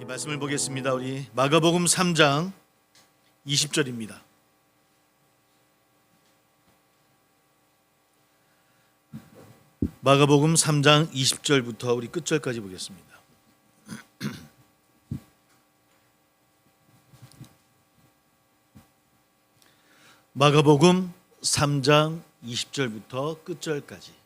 이 말씀을 보겠습니다. 우리 마가복음 3장 20절입니다. 마가복음 3장 20절부터 우리 끝절까지 보겠습니다. 마가복음 3장 20절부터 끝절까지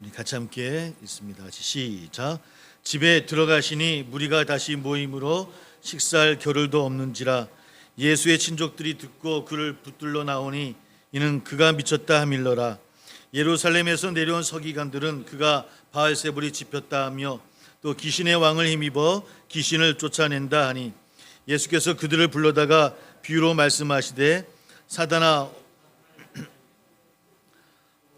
우리 같이 함께 읽습니다. 같이 시작. 집에 들어가시니 무리가 다시 모임으로 식사할 겨를도 없는지라 예수의 친족들이 듣고 그를 붙들러 나오니 이는 그가 미쳤다 하밀러라. 예루살렘에서 내려온 서기관들은 그가 바알세불이 집혔다 하며 또 귀신의 왕을 힘입어 귀신을 쫓아낸다 하니 예수께서 그들을 불러다가 비유로 말씀하시되 사단아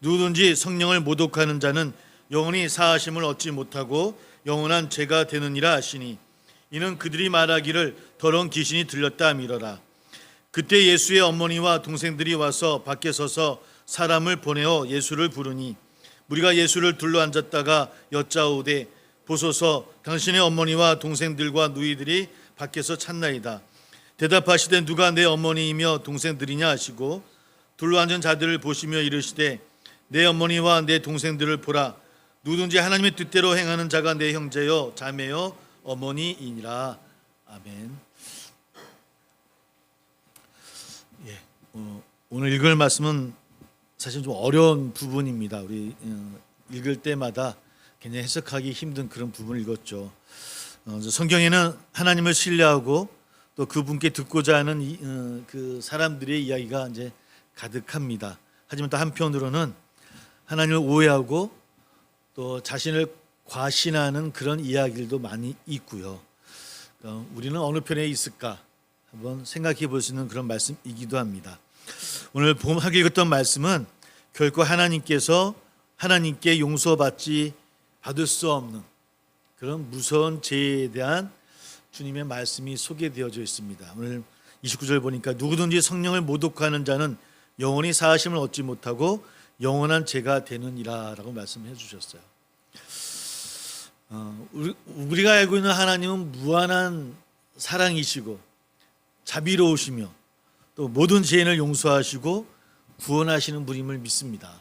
누구든지 성령을 모독하는 자는 영원히 사하심을 얻지 못하고 영원한 죄가 되느니라 하시니 이는 그들이 말하기를 더러운 귀신이 들렸다 미러라. 그때 예수의 어머니와 동생들이 와서 밖에 서서 사람을 보내어 예수를 부르니 우리가 예수를 둘러 앉았다가 여짜오되 보소서 당신의 어머니와 동생들과 누이들이 밖에서 찾나이다. 대답하시되 누가 내 어머니이며 동생들이냐 하시고 둘러 앉은 자들을 보시며 이르시되 내 어머니와 내 동생들을 보라 누구든지 하나님의 뜻대로 행하는 자가 내 형제요 자매요 어머니이니라 아멘. 예, 어, 오늘 읽을 말씀은 사실 좀 어려운 부분입니다. 우리 어, 읽을 때마다 굉장히 해석하기 힘든 그런 부분을 읽었죠. 어, 성경에는 하나님을 신뢰하고 또 그분께 듣고자 하는 이, 어, 그 사람들의 이야기가 이제 가득합니다. 하지만 또 한편으로는 하나님을 오해하고 또 자신을 과신하는 그런 이야기들도 많이 있고요. 어, 우리는 어느 편에 있을까 한번 생각해 볼 수 있는 그런 말씀이기도 합니다. 오늘 봄하게 읽었던 말씀은 결코 하나님께서 하나님께 용서받지 받을 수 없는 그런 무서운 죄에 대한 주님의 말씀이 소개되어져 있습니다. 오늘 29절 보니까 누구든지 성령을 모독하는 자는 영원히 사하심을 얻지 못하고 영원한 죄가 되느니라라고 말씀해 주셨어요. 어, 우리, 우리 가 알고 있는 하나님은 무한한 사랑이시고 자비로우시며 또 모든 죄인을 용서하시고 구원하시는 분임을 믿습니다.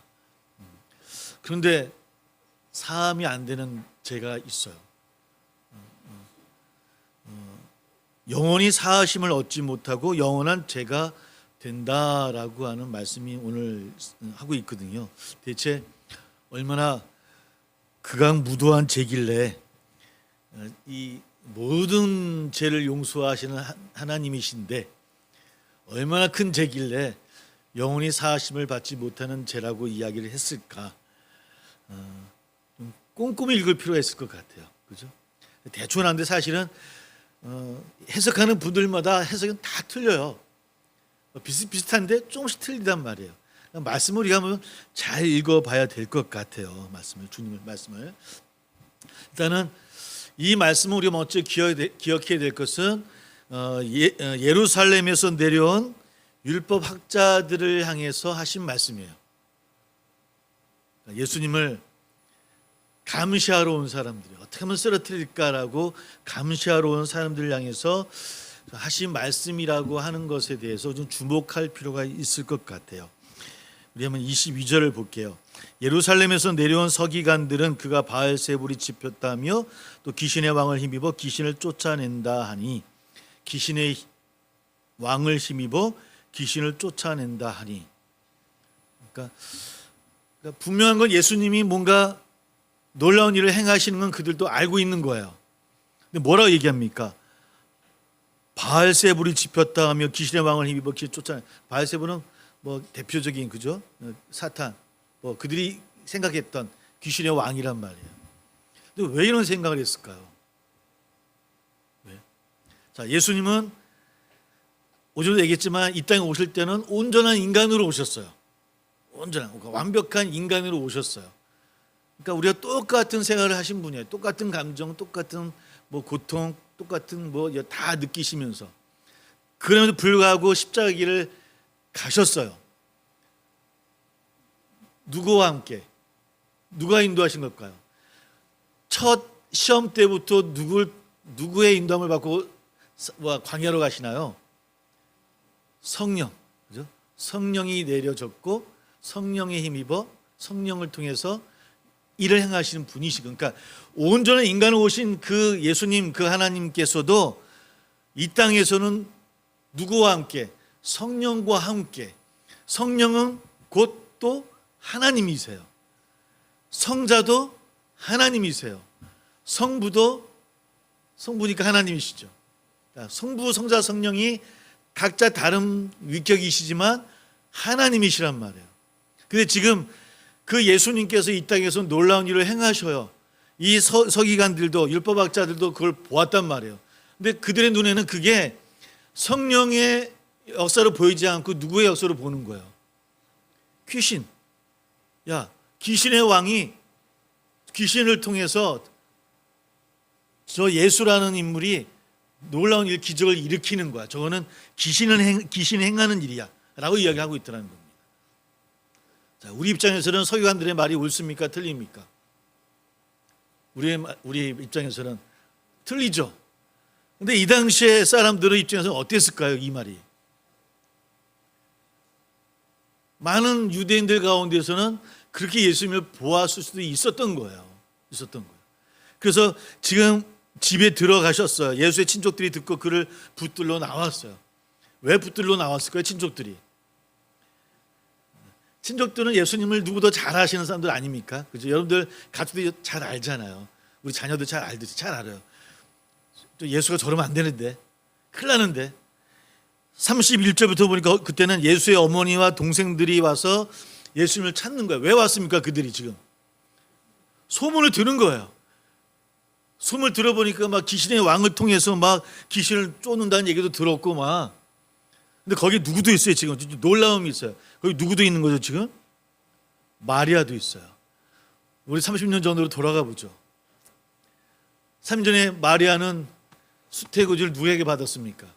그런데 사함이 안 되는 죄가 있어요. 영원히 사하심을 얻지 못하고 영원한 죄가 된다라고 하는 말씀이 오늘 하고 있거든요. 대체 얼마나 극악무도한 죄길래 어, 이 모든 죄를 용서하시는 하나님이신데 얼마나 큰 죄길래 영원히 사하심을 받지 못하는 죄라고 이야기를 했을까? 어, 좀 꼼꼼히 읽을 필요가 있을 것 같아요. 그죠? 대충 하는데 사실은 어, 해석하는 분들마다 해석은 다 틀려요. 비슷비슷한데 조금씩 틀리단 말이에요. 말씀을 우리가 한번 잘 읽어봐야 될 것 같아요. 말씀을 주님의 말씀을 일단은 이 말씀을 우리가 먼저 기억해야 될 것은 어, 예, 예루살렘에서 내려온 율법 학자들을 향해서 하신 말씀이에요. 예수님을 감시하러 온 사람들이 어떻게 하면 쓰러뜨릴까라고 감시하러 온 사람들을 향해서 하신 말씀이라고 하는 것에 대해서 좀 주목할 필요가 있을 것 같아요. 우리 한번 22절을 볼게요. 예루살렘에서 내려온 서기관들은 그가 바알세불이 집혔다며 또 귀신의 왕을 힘입어 귀신을 쫓아낸다 하니 귀신의 왕을 힘입어 귀신을 쫓아낸다 하니 그러니까, 그러니까 분명한 건 예수님이 뭔가 놀라운 일을 행하시는 건 그들도 알고 있는 거예요. 근데 뭐라고 얘기합니까? 바알세불이 집혔다 하며 귀신의 왕을 힘입어 길 쫓아내. 바알세불은 뭐 대표적인 그죠? 어, 사탄. 뭐 그들이 생각했던 귀신의 왕이란 말이에요. 근데 왜 이런 생각을 했을까요? 왜? 자, 예수님은 오전에 얘기했지만 이 땅에 오실 때는 온전한 인간으로 오셨어요. 온전한 그러니까 완벽한 인간으로 오셨어요. 그러니까 우리가 똑같은 생활을 하신 분이에요. 똑같은 감정, 똑같은 뭐 고통, 똑같은 뭐 다 느끼시면서 그럼에도 불구하고 십자가 길을 가셨어요. 누구와 함께? 누가 인도하신 걸까요? 첫 시험 때부터 누굴 누구의 인도함을 받고 광야로 가시나요? 성령, 그죠? 성령이 내려졌고 성령에 힘입어 성령을 통해서 일을 행하시는 분이시고, 그러니까 온전한 인간을 오신 그 예수님, 그 하나님께서도 이 땅에서는 누구와 함께? 성령과 함께. 성령은 곧 또 하나님이세요. 성자도 하나님이세요. 성부도 성부니까 하나님이시죠. 성부, 성자, 성령이 각자 다른 위격이시지만 하나님이시란 말이에요. 근데 지금 그 예수님께서 이 땅에서 놀라운 일을 행하셔요. 이 서, 서기관들도 율법학자들도 그걸 보았단 말이에요. 근데 그들의 눈에는 그게 성령의 역사로 보이지 않고 누구의 역사로 보는 거예요. 귀신. 야, 귀신의 왕이 귀신을 통해서 저 예수라는 인물이 놀라운 일, 기적을 일으키는 거야. 저거는 귀신을 행, 귀신이 행하는 일이야. 라고 이야기하고 있더라는 겁니다. 자, 우리 입장에서는 서기관들의 말이 옳습니까? 틀립니까? 우리 우리 입장에서는 틀리죠. 근데 이 당시에 사람들의 입장에서는 어땠을까요? 이 말이. 많은 유대인들 가운데서는 그렇게 예수님을 보았을 수도 있었던 거예요. 있었던 거예요. 그래서 지금 집에 들어가셨어요. 예수의 친족들이 듣고 그를 붙들러 나왔어요. 왜 붙들러 나왔을까요? 친족들이. 친족들은 예수님을 누구도 잘 아시는 사람들 아닙니까? 그죠? 여러분들 가족들이 잘 알잖아요. 우리 자녀들 잘 알듯이 잘 알아요. 또 예수가 저러면 안 되는데. 큰일 나는데. 31절부터 보니까 그때는 예수의 어머니와 동생들이 와서 예수님을 찾는 거예요. 왜 왔습니까? 그들이 지금. 소문을 들은 거예요. 소문을 들어보니까 막 귀신의 왕을 통해서 막 귀신을 쫓는다는 얘기도 들었고 막. 근데 거기 누구도 있어요 지금 놀라움이 있어요. 거기 누구도 있는 거죠 지금? 마리아도 있어요. 우리 30년 전으로 돌아가 보죠. 3년 전에 마리아는 수태구주를 누구에게 받았습니까?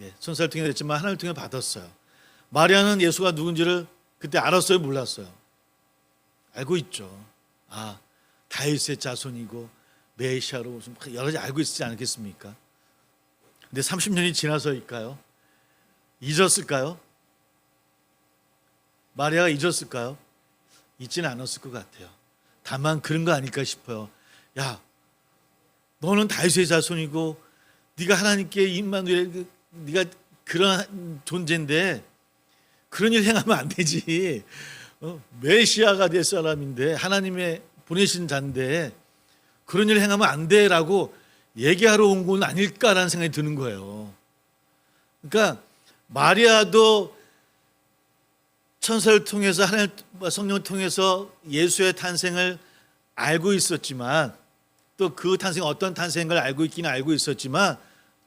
예, 천사를 통해 됐지만 하나님을 통해 받았어요. 마리아는 예수가 누군지를 그때 알았어요, 몰랐어요? 알고 있죠. 아, 다윗의 자손이고 메시아로 무슨 여러 가지 알고 있지 않겠습니까? 근데 30년이 지나서일까요? 잊었을까요? 마리아가 잊었을까요? 잊지는 않았을 것 같아요. 다만 그런 거 아닐까 싶어요. 야, 너는 다윗의 자손이고 네가 하나님께 임마누엘 네가 그런 존재인데 그런 일 행하면 안 되지. 어? 메시아가 될 사람인데 하나님의 보내신 자인데 그런 일 행하면 안 돼라고 얘기하러 온 건 아닐까라는 생각이 드는 거예요. 그러니까 마리아도 천사를 통해서 하나님 성령을 통해서 예수의 탄생을 알고 있었지만 또 그 탄생 어떤 탄생을 알고 있기는 알고 있었지만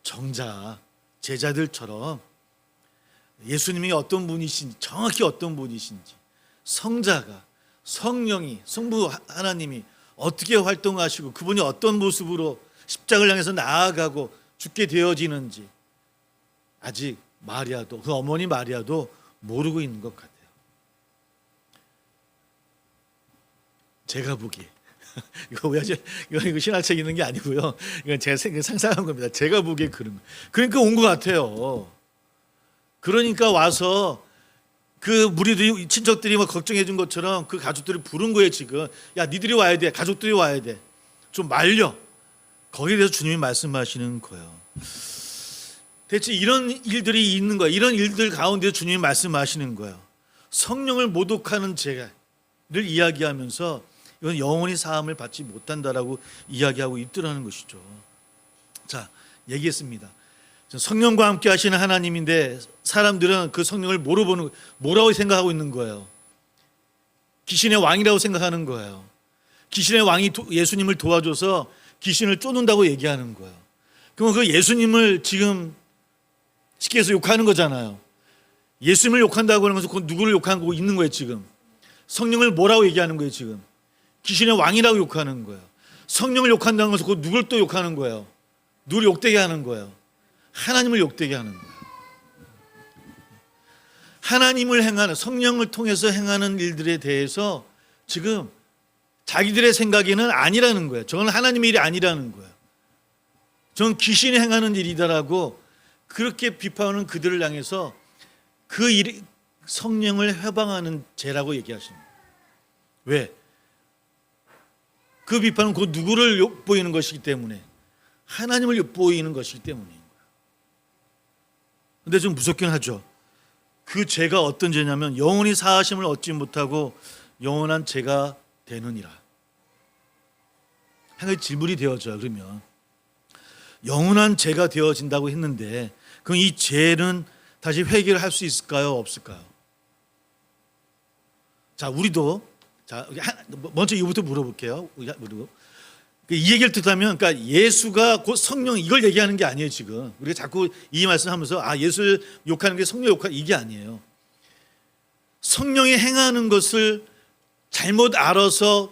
정작 제자들처럼 예수님이 어떤 분이신지 정확히 어떤 분이신지 성자가 성령이 성부 하나님이 어떻게 활동하시고 그분이 어떤 모습으로 십자가를 향해서 나아가고 죽게 되어지는지 아직 마리아도 그 어머니 마리아도 모르고 있는 것 같아요. 제가 보기 이거 왜 하지? 이거 이거 신학책 있는 게 아니고요. 이건 생- 상상한 겁니다. 제가 보기에 그런 거. 그러니까 온 것 같아요. 그러니까 와서 그 무리들이 친척들이 막 걱정해 준 것처럼 그 가족들이 부른 거예요 지금. 야 니들이 와야 돼. 가족들이 와야 돼. 좀 말려. 거기에 대해서 주님이 말씀하시는 거예요. 대체 이런 일들이 있는 거야. 이런 일들 가운데 주님이 말씀하시는 거예요. 성령을 모독하는 죄를 이야기하면서 이건 영원히 사함을 받지 못한다라고 이야기하고 있더라는 것이죠. 자, 얘기했습니다. 성령과 함께 하시는 하나님인데 사람들은 그 성령을 뭐로 보는 뭐라고 생각하고 있는 거예요. 귀신의 왕이라고 생각하는 거예요. 귀신의 왕이 도- 예수님을 도와줘서 귀신을 쫓는다고 얘기하는 거예요. 그럼 그 예수님을 지금 쉽게 해서 욕하는 거잖아요. 예수님을 욕한다고 것은 그 누구를 욕하고 있는 거예요, 지금. 성령을 뭐라고 얘기하는 거예요, 지금. 귀신의 왕이라고 욕하는 거예요. 성령을 욕한다는 것은 그 누굴 또 욕하는 거예요. 누굴 욕되게 하는 거예요. 하나님을 욕되게 하는 거예요. 하나님을 행하는 성령을 통해서 행하는 일들에 대해서 지금 자기들의 생각에는 아니라는 거예요. 저건 하나님의 일이 아니라는 거예요. 저는 귀신이 행하는 일이다라고 그렇게 비판하는 그들을 향해서 그 일이 성령을 해방하는 죄라고 얘기하십니다. 왜? 그 비판은 그 누구를 욕보이는 것이기 때문에 하나님을 욕보이는 것이기 때문인 거예요. 근데 좀 무섭긴 하죠. 그 죄가 어떤 죄냐면 영원히 사하심을 얻지 못하고 영원한 죄가 되느니라. 한 가지 질문이 되어져요. 그러면 영원한 죄가 되어진다고 했는데 그럼 이 죄는 다시 회개를 할 수 있을까요? 없을까요? 자, 우리도 자 한- 먼저 이거부터 물어볼게요. 그리고 이 얘기를 듣다면, 그러니까 예수가 곧 성령 이걸 얘기하는 게 아니에요 지금. 우리가 자꾸 이 말씀하면서 아 예수를 욕하는 게 성령 욕하 이게 아니에요. 성령이 행하는 것을 잘못 알아서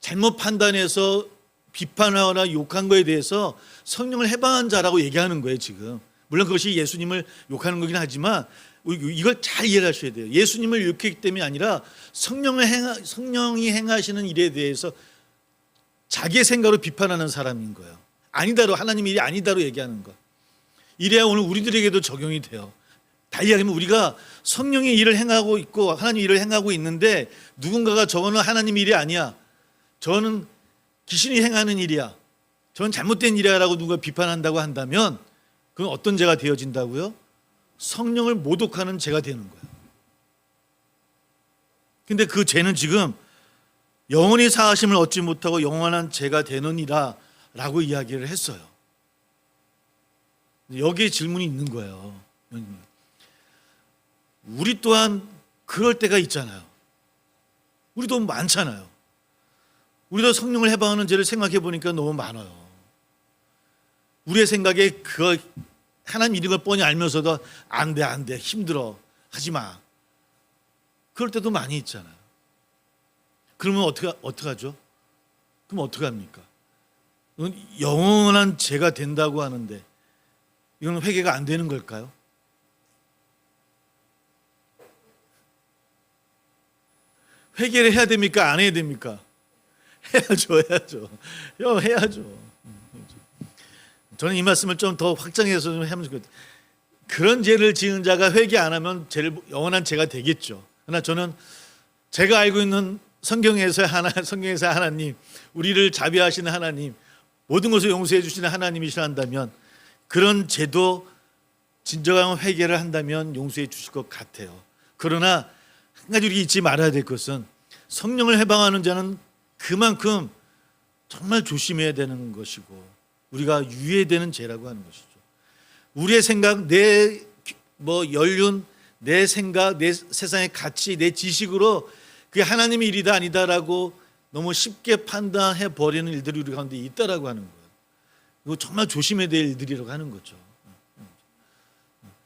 잘못 판단해서 비판하거나 욕한 거에 대해서 성령을 해방한 자라고 얘기하는 거예요 지금. 물론 그것이 예수님을 욕하는 거긴 하지만 이걸 잘 이해를 하셔야 돼요. 예수님을 욕했기 때문이 아니라 성령을 행하, 성령이 행하시는 일에 대해서 자기의 생각으로 비판하는 사람인 거예요. 아니다로 하나님 일이 아니다로 얘기하는 거. 이래야 오늘 우리들에게도 적용이 돼요. 달리 하면 우리가 성령의 일을 행하고 있고 하나님 일을 행하고 있는데 누군가가 저거는 하나님 일이 아니야. 저는 귀신이 행하는 일이야. 저는 잘못된 일이야라고 누가 비판한다고 한다면 그건 어떤 죄가 되어진다고요? 성령을 모독하는 죄가 되는 거예요. 근데 그 죄는 지금 영원히 사하심을 얻지 못하고 영원한 죄가 되느니라 라고 이야기를 했어요. 여기에 질문이 있는 거예요. 우리 또한 그럴 때가 있잖아요. 우리도 많잖아요. 우리도 성령을 해방하는 죄를 생각해 보니까 너무 많아요. 우리의 생각에 그 하나님 이름을 뻔히 알면서도 안 돼, 안 돼, 힘들어, 하지 마. 그럴 때도 많이 있잖아요. 그러면 어떻게 어떻게 하죠? 그럼 어떻게 합니까? 영원한 죄가 된다고 하는데 이건 회개가 안 되는 걸까요? 회개를 해야 됩니까? 안 해야 됩니까? 해야죠, 해야죠. 요 해야죠. 저는 이 말씀을 좀 더 확장해서 좀 하면 좋겠다. 그런 죄를 지은 자가 회개 안 하면 죄를 영원한 죄가 되겠죠. 그러나 저는 제가 알고 있는 성경에서 하나 성경에서 하나님 우리를 자비하시는 하나님 모든 것을 용서해 주시는 하나님이시라 한다면 그런 죄도 진정한 회개를 한다면 용서해 주실 것 같아요. 그러나 한 가지 우리 잊지 말아야 될 것은 성령을 해방하는 자는 그만큼 정말 조심해야 되는 것이고 우리가 유예되는 죄라고 하는 것이죠. 우리의 생각, 내 뭐 연륜, 내 생각, 내 세상의 가치, 내 지식으로 그게 하나님의 일이다 아니다라고 너무 쉽게 판단해 버리는 일들이 우리 가운데 있다라고 하는 거예요. 이거 정말 조심해야 될 일들이라고 하는 거죠.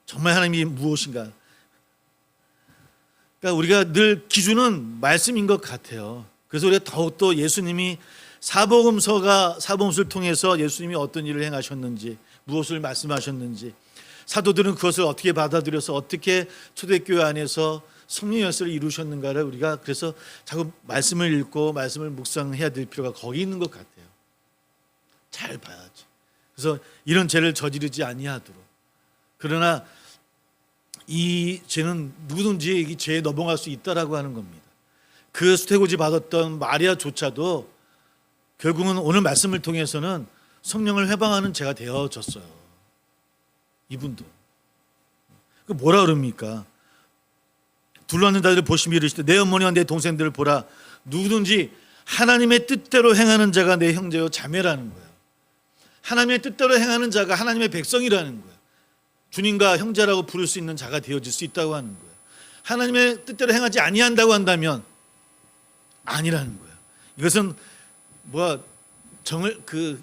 정말 하나님이 무엇인가? 그러니까 우리가 늘 기준은 말씀인 것 같아요. 그래서 우리가 더욱더 예수님이 사복음서가 사복음서를 통해서 예수님이 어떤 일을 행하셨는지 무엇을 말씀하셨는지 사도들은 그것을 어떻게 받아들여서 어떻게 초대교회 안에서 성령 열쇠를 이루셨는가를 우리가 그래서 자꾸 말씀을 읽고 말씀을 묵상해야 될 필요가 거기 있는 것 같아요. 잘 봐야지. 그래서 이런 죄를 저지르지 아니하도록. 그러나 이 죄는 누구든지 이 죄에 넘어갈 수 있다라고 하는 겁니다. 그 수태고지 받았던 마리아조차도 결국은 오늘 말씀을 통해서는 성령을 회방하는 죄가 되어졌어요. 이분도. 그 뭐라 그럽니까? 둘러앉는 자들을 보시며 이르시되 내 어머니와 내 동생들을 보라 누구든지 하나님의 뜻대로 행하는 자가 내 형제요 자매라는 거예요. 하나님의 뜻대로 행하는 자가 하나님의 백성이라는 거예요. 주님과 형제라고 부를 수 있는 자가 되어질 수 있다고 하는 거예요. 하나님의 뜻대로 행하지 아니한다고 한다면 아니라는 거예요. 이것은 뭐 정을 그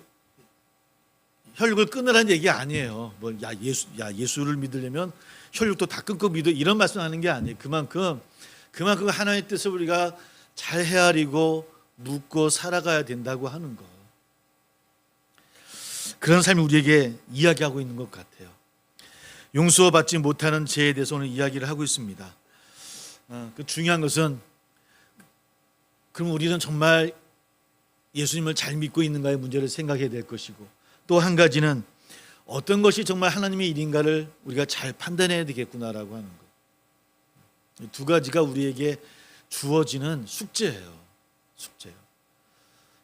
혈육을 끊으라는 얘기 아니에요. 뭐 야 예수 야 예수를 믿으려면 혈육도 다 끊고 믿어 이런 말씀하는 게 아니에요. 그만큼 그만큼 하나님의 뜻을 우리가 잘 헤아리고 묻고 살아가야 된다고 하는 거. 그런 삶이 우리에게 이야기하고 있는 것 같아요. 용서 받지 못하는 죄에 대해서 오늘 이야기를 하고 있습니다. 어, 그 중요한 것은 그럼 우리는 정말 예수님을 잘 믿고 있는가의 문제를 생각해야 될 것이고 또 한 가지는 어떤 것이 정말 하나님의 일인가를 우리가 잘 판단해야 되겠구나라고 하는 것. 두 가지가 우리에게 주어지는 숙제예요. 숙제요.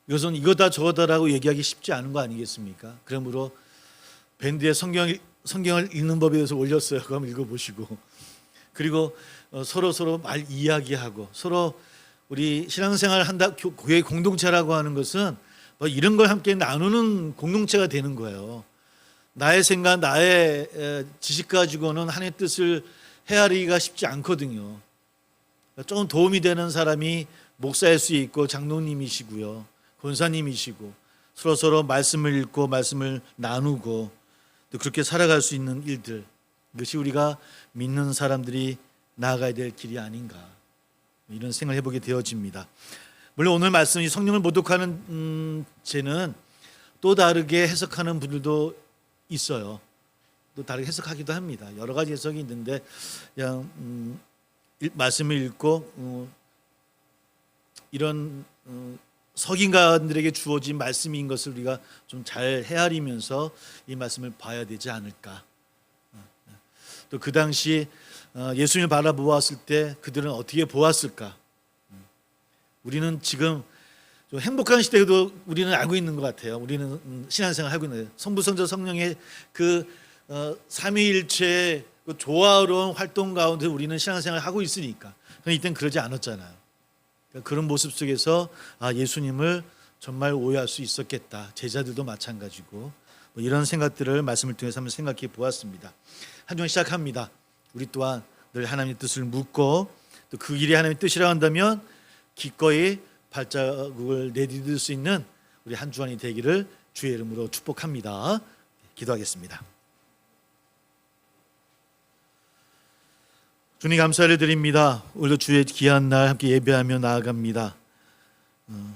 이것은 이거다 저거다라고 얘기하기 쉽지 않은 거 아니겠습니까? 그러므로 밴드에 성경 성경을 읽는 법에 대해서 올렸어요. 한번 읽어보시고 그리고 어, 서로 서로 말 이야기하고 서로 우리 신앙생활 한다 교- 교회 공동체라고 하는 것은 뭐 이런 걸 함께 나누는 공동체가 되는 거예요. 나의 생각, 나의 에, 지식 가지고는 하나님의 뜻을 헤아리기가 쉽지 않거든요. 조금 도움이 되는 사람이 목사일 수 있고 장로님이시고요, 권사님이시고 서로 서로 말씀을 읽고 말씀을 나누고 또 그렇게 살아갈 수 있는 일들 이것이 우리가 믿는 사람들이 나아가야 될 길이 아닌가 이런 생각을 해보게 되어집니다. 물론 오늘 말씀이 성령을 모독하는 음, 죄는 또 다르게 해석하는 분들도 있어요. 또 다르게 해석하기도 합니다. 여러 가지 해석이 있는데 그냥 음, 일- 말씀을 읽고 어, 이런 어, 석인가들에게 주어진 말씀인 것을 우리가 좀 잘 헤아리면서 이 말씀을 봐야 되지 않을까. 또 그 당시 어, 예수님을 바라보았을 때 그들은 어떻게 보았을까? 음. 우리는 지금 좀 행복한 시대에도 우리는 알고 있는 것 같아요. 우리는 음, 신앙생활 하고 있는 성부 성자 성령의 그 어, 삼위일체의 그 조화로운 활동 가운데 우리는 신앙생활 하고 있으니까. 그런데 이때는 그러지 않았잖아요. 그러니까 그런 모습 속에서 아 예수님을 정말 오해할 수 있었겠다. 제자들도 마찬가지고 뭐 이런 생각들을 말씀을 통해서 한번 생각해 보았습니다. 한주 시작합니다. 우리 또한 늘 하나님의 뜻을 묻고 또그 길이 하나님의 뜻이라 한다면 기꺼이 발자국을 내디딜 수 있는 우리 한 주간이 되기를 주의 이름으로 축복합니다. 기도하겠습니다. 주님 감사를 드립니다. 오늘도 주의 귀한 날 함께 예배하며 나아갑니다. 어,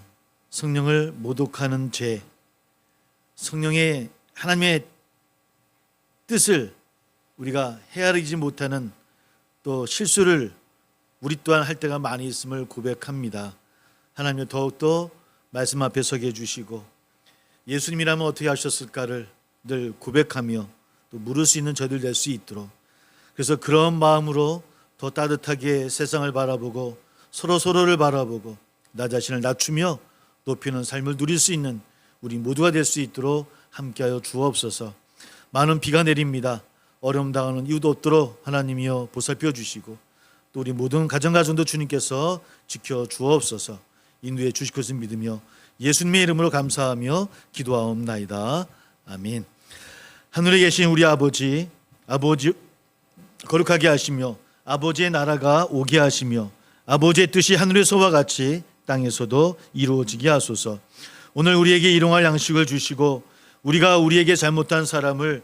성령을 모독하는 죄, 성령의 하나님의 뜻을 우리가 헤아리지 못하는 또 실수를 우리 또한 할 때가 많이 있음을 고백합니다. 하나님 더욱더 말씀 앞에 서게 해주시고 예수님이라면 어떻게 하셨을까를 늘 고백하며 또 물을 수 있는 저들 될 수 있도록 그래서 그런 마음으로 더 따뜻하게 세상을 바라보고 서로 서로를 바라보고 나 자신을 낮추며 높이는 삶을 누릴 수 있는 우리 모두가 될 수 있도록 함께하여 주옵소서. 많은 비가 내립니다. 어려움 당하는 이유도 없도록 하나님이여 보살펴 주시고 또 우리 모든 가정 가정도 주님께서 지켜 주옵소서. 인도해 주실 것을 믿으며 예수님의 이름으로 감사하며 기도하옵나이다. 아멘. 하늘에 계신 우리 아버지, 아버지 거룩하게 하시며 아버지의 나라가 오게 하시며 아버지의 뜻이 하늘에서와 같이 땅에서도 이루어지게 하소서. 오늘 우리에게 일용할 양식을 주시고 우리가 우리에게 잘못한 사람을